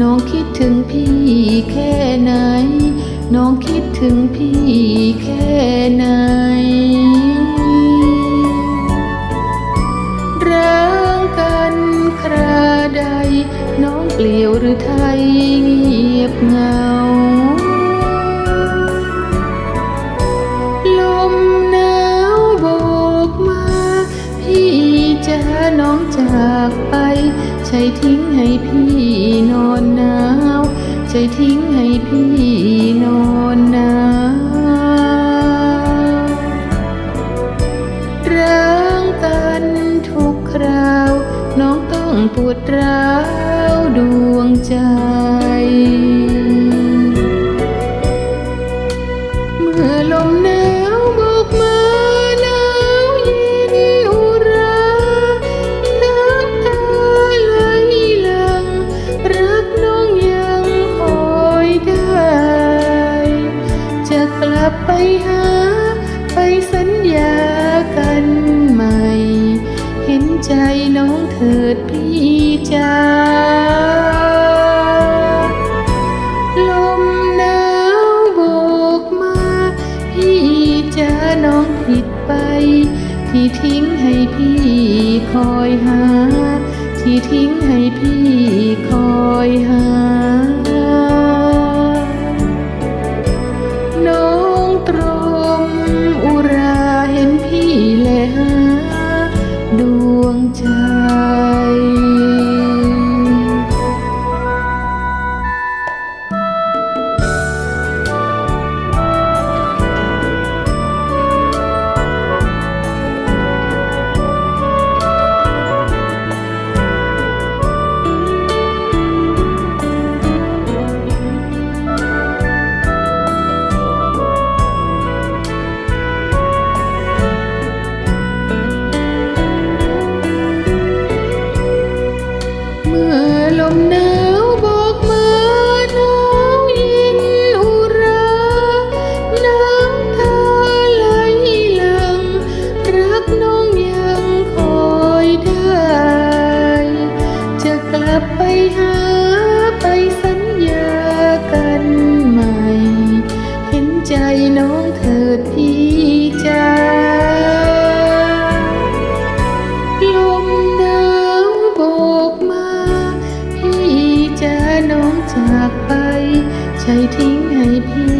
น้องคิดถึงพี่แค่ไหน น้องคิดถึงพี่แค่ไหน ร้างกันคราใด น้องเปลี่ยวหรือไทยเงียบเงา ใช่ทิ้งให้พี่นอนหนาวใช่ทิ้งให้พี่นอนหนาวร้างกันทุกคราว น้องต้องปวดร้าว หา ไปสัญญากันใหม่ เห็นใจน้องเถิดพี่จ้าลมหนาวโบกมา พี่จะน้องผิดไป ที่ทิ้งให้พี่คอยหา ที่ทิ้งให้พี่คอยหา ดวงใจ นใจน้องเถิดพี่จ้าลมหนาวโบกมา พี่จะน้องจากไป ใจทิ้งให้พี่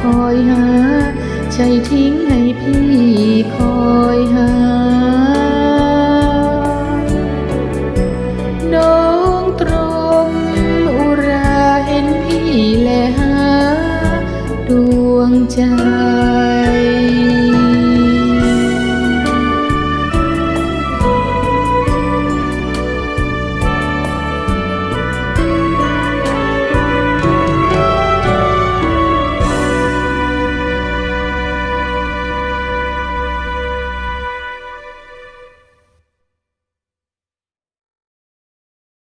คอยหา ใจทิ้งให้พี่คอยหา พี่